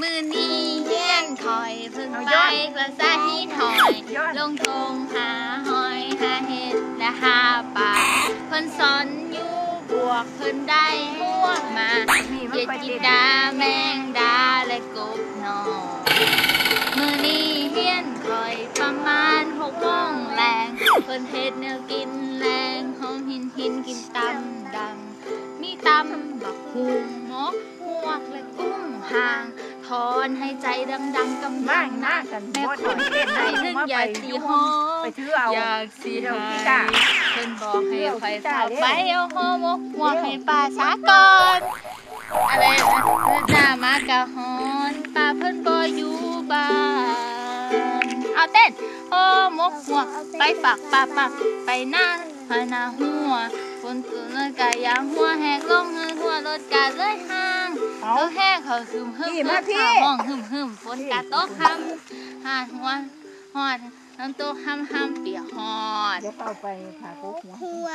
มือนี้เฮียนคอยเพิ่งเอาไปย้อนกระซาหินหอยย้อนลงทงหาหอยหาเห็ดและหาปลาเพิ่นสอนอยู่บวกเพิ่นได้หัวมานี่มันเห็ดไปกิเด็นดดาแมงดาและกบนอมือนี้เฮียนคอยประมาณหกโมงแรงเพิ่นเฮ็ดแนวกินแรงหอมหินหินกินตำดำมีตำบักหุงหมกหวกและกุ้งหาง ถอนให้ใจดังๆกำลังนะมากันแม่บ่ขอได้เต้นให้ให้ถึงมาอไปยากสีหอมไปถือเอาอยากสีหาพี่ยจ้าเพิ่นบอกให้เดี๋ยวคอยพี่จ้าบเร็วไปเอาหอมกหัวให้ปลาสาก่อนอะไรนะหน้ามากะฮอนปลาเพิ่นบ่อยู่บ้านเอาเต้นหอมกหัวไปฝากปลาปักไปหน้าพาหนาหัวฝนตกเลยกะยางหัวแหกลงให้หัวรถกะเลยห่า เอาเอาแห้งเขาหึมหึมพี่มาพี่ ห้องหึมหึมฝนกะตกหำหาดหัวหอดน้ำตกหำหำเปียกหอด เดี๋ยวเอาไปผ่าโคกหัวครัว